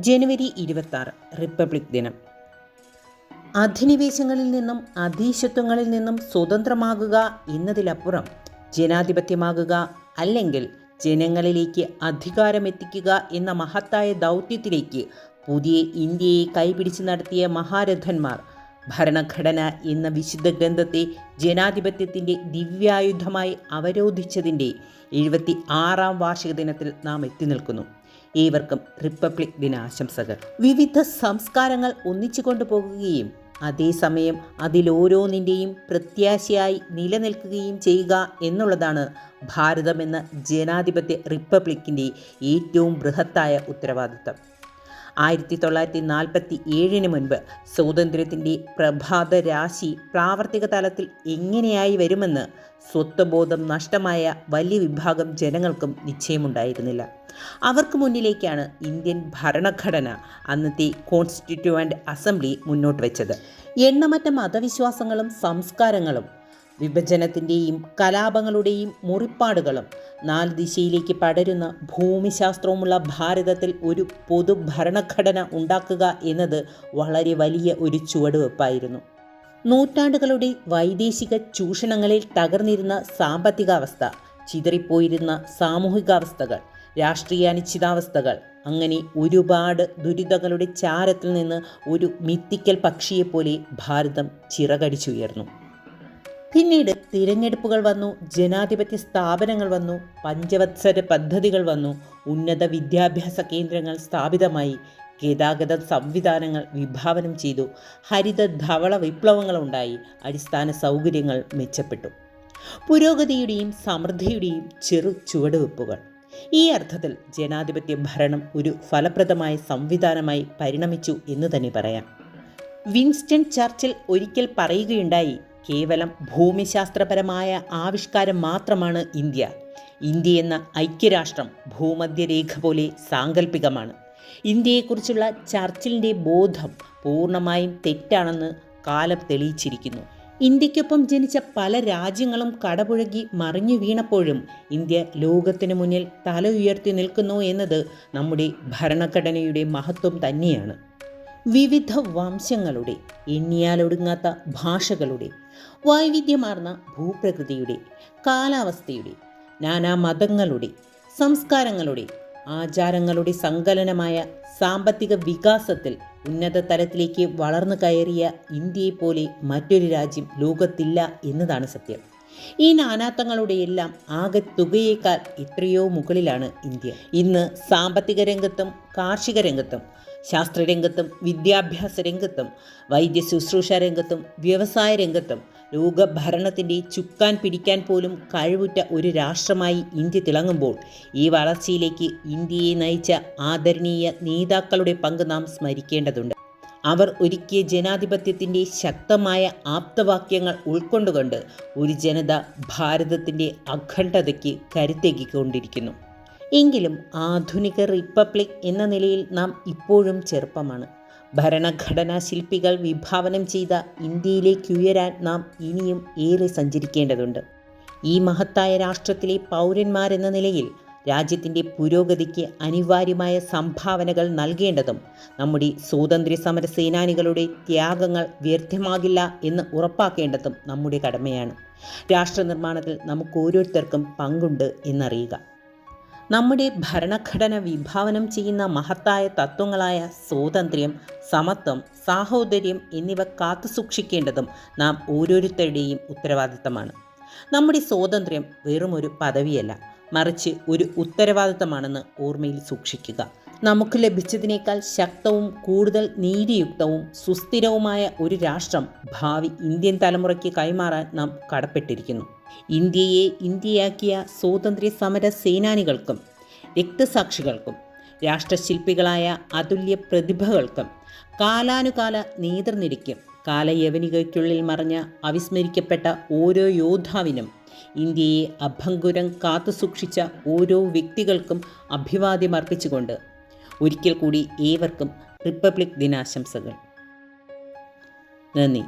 ജനുവരി ഇരുപത്തി റിപ്പബ്ലിക് ദിനം. അധിനിവേശങ്ങളിൽ നിന്നും അധീശത്വങ്ങളിൽ നിന്നും സ്വതന്ത്രമാകുക എന്നതിലപ്പുറം ജനാധിപത്യമാകുക അല്ലെങ്കിൽ ജനങ്ങളിലേക്ക് അധികാരമെത്തിക്കുക എന്ന മഹത്തായ ദൗത്യത്തിലേക്ക് പുതിയ ഇന്ത്യയെ കൈപിടിച്ച് നടത്തിയ മഹാരഥന്മാർ ഭരണഘടന എന്ന വിശുദ്ധ ഗ്രന്ഥത്തെ ജനാധിപത്യത്തിന്റെ ദിവ്യായുധമായി അവരോധിച്ചതിന്റെ എഴുപത്തി ആറാം വാർഷിക ദിനത്തിൽ നാം എത്തി നിൽക്കുന്നു. ഏവർക്കും റിപ്പബ്ലിക് ദിനാശംസകൾ. വിവിധ സംസ്കാരങ്ങൾ ഒന്നിച്ചു കൊണ്ടുപോകുകയും അതേസമയം അതിലോരോന്നിന്റെയും പ്രത്യാശയായി നിലനിൽക്കുകയും ചെയ്യുക എന്നുള്ളതാണ് ഭാരതമെന്ന ജനാധിപത്യ റിപ്പബ്ലിക്കിന്റെ ഏറ്റവും ബൃഹത്തായ ഉത്തരവാദിത്തം ആയിരത്തി തൊള്ളായിരത്തി നാൽപ്പത്തി ഏഴിന് മുൻപ് സ്വാതന്ത്ര്യത്തിന്റെ പ്രഭാത രാശി പ്രാവർത്തിക തലത്തിൽ എങ്ങനെയായി വരുമെന്ന് സ്വത്വബോധം നഷ്ടമായ വലിയ വിഭാഗം ജനങ്ങൾക്കും നിശ്ചയമുണ്ടായിരുന്നില്ല. അവർക്ക് മുന്നിലേക്കാണ് ഇന്ത്യൻ ഭരണഘടന അന്നത്തെ കോൺസ്റ്റിറ്റ്യൂവന്റ് അസംബ്ലി മുന്നോട്ട് വെച്ചത്. എണ്ണമറ്റ മതവിശ്വാസങ്ങളും സംസ്കാരങ്ങളും വിഭജനത്തിന്റെയും കലാപങ്ങളുടെയും മുറിപ്പാടുകളും നാല് ദിശയിലേക്ക് പടരുന്ന ഭൂമിശാസ്ത്രവുമുള്ള ഭാരതത്തിൽ ഒരു പൊതു ഭരണഘടന ഉണ്ടാക്കുക എന്നത് വളരെ വലിയ ഒരു ചുവടുവെപ്പായിരുന്നു. നൂറ്റാണ്ടുകളുടെ വൈദേശിക ചൂഷണങ്ങളിൽ തകർന്നിരുന്ന സാമ്പത്തികാവസ്ഥ ചിതറിപ്പോയിരുന്ന സാമൂഹികാവസ്ഥകൾ രാഷ്ട്രീയ അനിശ്ചിതാവസ്ഥകൾ അങ്ങനെ ഒരുപാട് ദുരിതങ്ങളുടെ ചാരത്തിൽ നിന്ന് ഒരു മിത്തിക്കൽ പക്ഷിയെപ്പോലെ ഭാരതം ചിറകടിച്ചുയർന്നു. പിന്നീട് തിരഞ്ഞെടുപ്പുകൾ വന്നു ജനാധിപത്യ സ്ഥാപനങ്ങൾ വന്നു പഞ്ചവത്സര പദ്ധതികൾ വന്നു ഉന്നത വിദ്യാഭ്യാസ കേന്ദ്രങ്ങൾ സ്ഥാപിതമായി ഗതാഗത സംവിധാനങ്ങൾ വിഭാവനം ചെയ്തു ഹരിത ധവള വിപ്ലവങ്ങൾ ഉണ്ടായി അടിസ്ഥാന സൗകര്യങ്ങൾ മെച്ചപ്പെട്ടു. പുരോഗതിയുടെയും സമൃദ്ധിയുടെയും ചെറു ചുവടുവെപ്പുകൾ. ഈ അർത്ഥത്തിൽ ജനാധിപത്യ ഭരണം ഒരു ഫലപ്രദമായ സംവിധാനമായി പരിണമിച്ചു എന്ന് തന്നെ പറയാം. വിൻസ്റ്റൺ ചർച്ചിൽ ഒരിക്കൽ പറയുകയുണ്ടായി കേവലം ഭൂമിശാസ്ത്രപരമായ ആവിഷ്കാരം മാത്രമാണ് ഇന്ത്യ. ഇന്ത്യ എന്ന ഐക്യരാഷ്ട്രം ഭൂമധ്യരേഖ പോലെ സാങ്കല്പികമാണ് ഇന്ത്യയെക്കുറിച്ചുള്ള ചർച്ചിലിന്റെ ബോധം പൂർണമായും തെറ്റാണെന്ന് കാലം തെളിയിച്ചിരിക്കുന്നു. ഇന്ത്യക്കൊപ്പം ജനിച്ച പല രാജ്യങ്ങളും കടപുഴകി മറിഞ്ഞു വീണപ്പോഴും ഇന്ത്യ ലോകത്തിനു മുന്നിൽ തല ഉയർത്തി നിൽക്കുന്നു എന്നത് നമ്മുടെ ഭരണഘടനയുടെ മഹത്വം തന്നെയാണ്. വിവിധ വംശങ്ങളുടെ എണ്ണിയാലൊടുങ്ങാത്ത ഭാഷകളുടെ വൈവിധ്യമാർന്ന ഭൂപ്രകൃതിയുടെ കാലാവസ്ഥയുടെ നാനാ മതങ്ങളുടെ സംസ്കാരങ്ങളുടെ ആചാരങ്ങളുടെ സങ്കലനമായ സാമ്പത്തിക വികാസത്തിൽ ഉന്നത തലത്തിലേക്ക് വളർന്നു കയറിയ ഇന്ത്യയെപ്പോലെ മറ്റൊരു രാജ്യം ലോകത്തില്ല എന്നതാണ് സത്യം. ഈ നാനാത്വങ്ങളുടെ എല്ലാം ആകെ തുകയേക്കാൾ എത്രയോ മുകളിലാണ് ഇന്ത്യ. ഇന്ന് സാമ്പത്തിക രംഗത്തും കാർഷിക രംഗത്തും ശാസ്ത്രരംഗത്തും വിദ്യാഭ്യാസ രംഗത്തും വൈദ്യ ശുശ്രൂഷ രംഗത്തും വ്യവസായ രംഗത്തും ലോകഭരണത്തിന്റെ ചുക്കാൻ പിടിക്കാൻ പോലും കഴിവുറ്റ ഒരു രാഷ്ട്രമായി ഇന്ത്യ തിളങ്ങുമ്പോൾ ഈ വളർച്ചയിലേക്ക് ഇന്ത്യയെ നയിച്ച ആദരണീയ നേതാക്കളുടെ പങ്ക് നാം സ്മരിക്കേണ്ടതുണ്ട്. അവർ ഒരുക്കിയ ജനാധിപത്യത്തിന്റെ ശക്തമായ ആപ്തവാക്യങ്ങൾ ഉൾക്കൊണ്ടുകൊണ്ട് ഒരു ജനത ഭാരതത്തിന്റെ അഖണ്ഡതയ്ക്ക് കരുത്തേകിക്കൊണ്ടിരിക്കുന്നു. എങ്കിലും ആധുനിക റിപ്പബ്ലിക് എന്ന നിലയിൽ നാം ഇപ്പോഴും ചെറുപ്പമാണ്. ഭരണഘടനാ ശില്പികൾ വിഭാവനം ചെയ്ത ഇന്ത്യയിലേക്ക് ഉയരാൻ നാം ഇനിയും ഏറെ സഞ്ചരിക്കേണ്ടതുണ്ട്. ഈ മഹത്തായ രാഷ്ട്രത്തിലെ പൗരന്മാരെന്ന നിലയിൽ രാജ്യത്തിന്റെ പുരോഗതിക്ക് അനിവാര്യമായ സംഭാവനകൾ നൽകേണ്ടതും നമ്മുടെ സ്വാതന്ത്ര്യ സമര സേനാനികളുടെ ത്യാഗങ്ങൾ വ്യർത്ഥമാകില്ല എന്ന് ഉറപ്പാക്കേണ്ടതും നമ്മുടെ കടമയാണ്. രാഷ്ട്രനിർമ്മാണത്തിൽ നമുക്ക് ഓരോരുത്തർക്കും പങ്കുണ്ട് എന്നറിയുക. നമ്മുടെ ഭരണഘടന വിഭാവനം ചെയ്യുന്ന മഹത്തായ തത്വങ്ങളായ സ്വാതന്ത്ര്യം സമത്വം സാഹോദര്യം എന്നിവ കാത്തുസൂക്ഷിക്കേണ്ടതും നാം ഓരോരുത്തരുടെയും ഉത്തരവാദിത്തമാണ്. നമ്മുടെ സ്വാതന്ത്ര്യം വെറുമൊരു പദവിയല്ല മറിച്ച് ഒരു ഉത്തരവാദിത്തമാണെന്ന് ഓർമ്മയിൽ സൂക്ഷിക്കുക. നമുക്ക് ലഭിച്ചതിനേക്കാൾ ശക്തവും കൂടുതൽ നീതിയുക്തവും സുസ്ഥിരവുമായ ഒരു രാഷ്ട്രം ഭാവി ഇന്ത്യൻ തലമുറയ്ക്ക് കൈമാറാൻ നാം കടപ്പെട്ടിരിക്കുന്നു. ഇന്ത്യയെ ഇന്ത്യയാക്കിയ സ്വാതന്ത്ര്യ സമര സേനാനികൾക്കും രക്തസാക്ഷികൾക്കും രാഷ്ട്രശില്പികളായ അതുല്യ പ്രതിഭകൾക്കും കാലാനുകാല നേതൃനിരയ്ക്കും കാലയവനികയ്ക്കുള്ളിൽ മറഞ്ഞ അവിസ്മരിക്കപ്പെട്ട ഓരോ യോദ്ധാവിനും ഇന്ത്യയെ അഭംഗുരം കാത്തുസൂക്ഷിച്ച ഓരോ വ്യക്തികൾക്കും അഭിവാദ്യമർപ്പിച്ചുകൊണ്ട് ഒരിക്കൽ കൂടി ഏവർക്കും റിപ്പബ്ലിക് ദിനാശംസകൾ. നന്ദി.